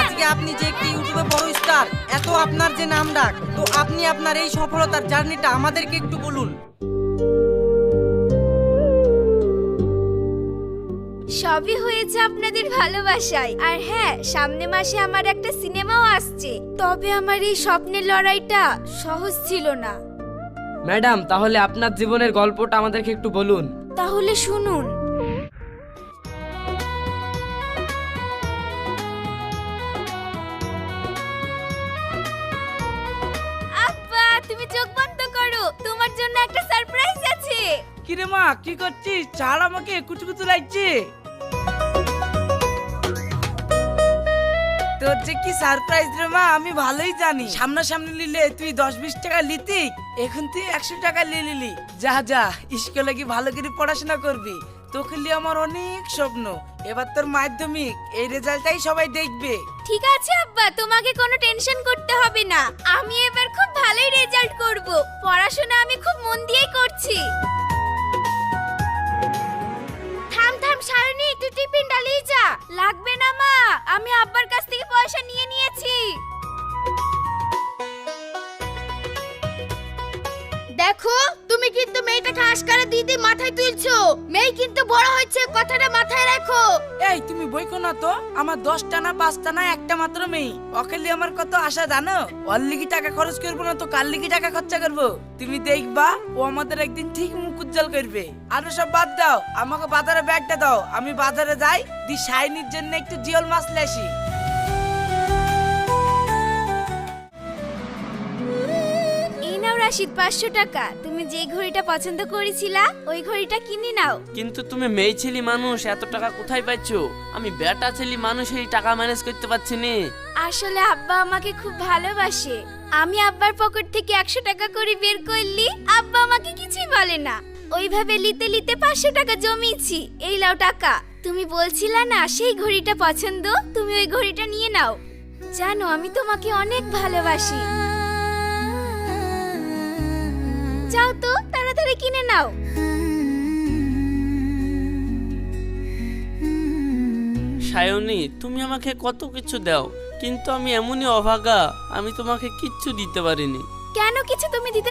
আজকে আপনি যে একটি ইউটিউবে বড় স্টার এত আপনার যে নাম ডাক তো আপনি আপনার এই সফলতার জার্নিটা আমাদেরকে একটু বলুন। সবই হয়েছে আপনাদের ভালোবাসায়। আর হ্যাঁ সামনে মাসে আমার একটা সিনেমাও আসছে। তবে আমার এই স্বপ্নের লড়াইটা সহজ ছিল না। ম্যাডাম তাহলে আপনার জীবনের গল্পটা আমাদেরকে একটু বলুন। তাহলে শুনুন। জন্য একটা সারপ্রাইজ আছে। কিরে মা কি করছিস? ছাড় আমাকে কুচু কুচু লাগছে। তোর যে কি সারপ্রাইজ রে মা আমি ভালোই জানি। সামনাসামনি নিলে তুই দশ বিশ টাকা লিতি এখন তুই একশো টাকা নিয়ে নিলি। যা যা স্কুলে কি ভালো করে পড়াশোনা করবি। তোকে নিয়ে আমার অনেক স্বপ্ন। এবার তোর মাধ্যমিক এই রেজাল্টটাই সবাই দেখবে। ঠিক আছে আব্বা তোমাকে কোনো টেনশন করতে হবে না। আমি এবার খুব ভালোই রেজাল্ট করব। লাগবে না, মা। আমি আব্বার কাছ থেকে পয়সা নিয়ে নিয়েছি। দেখো, তুমি কিন্তু মেয়েটাকে আশকারা দিদি মাথায় তুলছো। মেয়ে কিন্তু বড় হয়েছে, কথাটা এই, তুমি বইকো না তো? আমার দশটা না পাঁচটা না একটা মাত্র মেয়ে। অকেলি আমার কত আশা জানো? ওর লিগি টাকা খরচ করব না তো কার লিগি টাকা খরচা করব? তুমি দেখবা, ও আমাদের একদিন ঠিক মুখ উজ্জ্বল করবে। আরও সব বাদ দাও, আমাকে বাজারে ব্যাগটা দাও। আমি বাজারে যাই, দি শাইনির জন্য একটু জিওল মাছ নিয়ে রাশিদ পাঁচশো টাকা। তুমি যে ঘড়িটা পছন্দ করেছিলা ওই ঘড়িটা কিনে নাও। কিন্তু তুমি মেয়ে ছেলে মানুষ এত টাকা কোথায় পাচ্ছো আমি বেটা ছেলে মানুষ এই টাকা ম্যানেজ করতে পারছি না। আসলে আব্বা আমাকে খুব ভালোবাসে। আমি আব্বার পকেট থেকে একশো টাকা করে বের করলি আব্বা আমাকে কিছুই বলে না। ওইভাবে লিতে লিতে পাঁচশো টাকা জমিয়েছি। এই লাও টাকা। তুমি বলছিলা না সেই ঘড়িটা পছন্দ তুমি ওই ঘড়িটা নিয়ে নাও। জানো আমি তোমাকে অনেক ভালোবাসি। যাও তো তাড়াতাড়ি কিনে নাও। সায়নী তুমি আমাকে কত কিছু দাও কিন্তু আমি এমনই অভাগা আমি তোমাকে কিচ্ছু দিতে পারিনি। কেন কিছু তুমি দিতে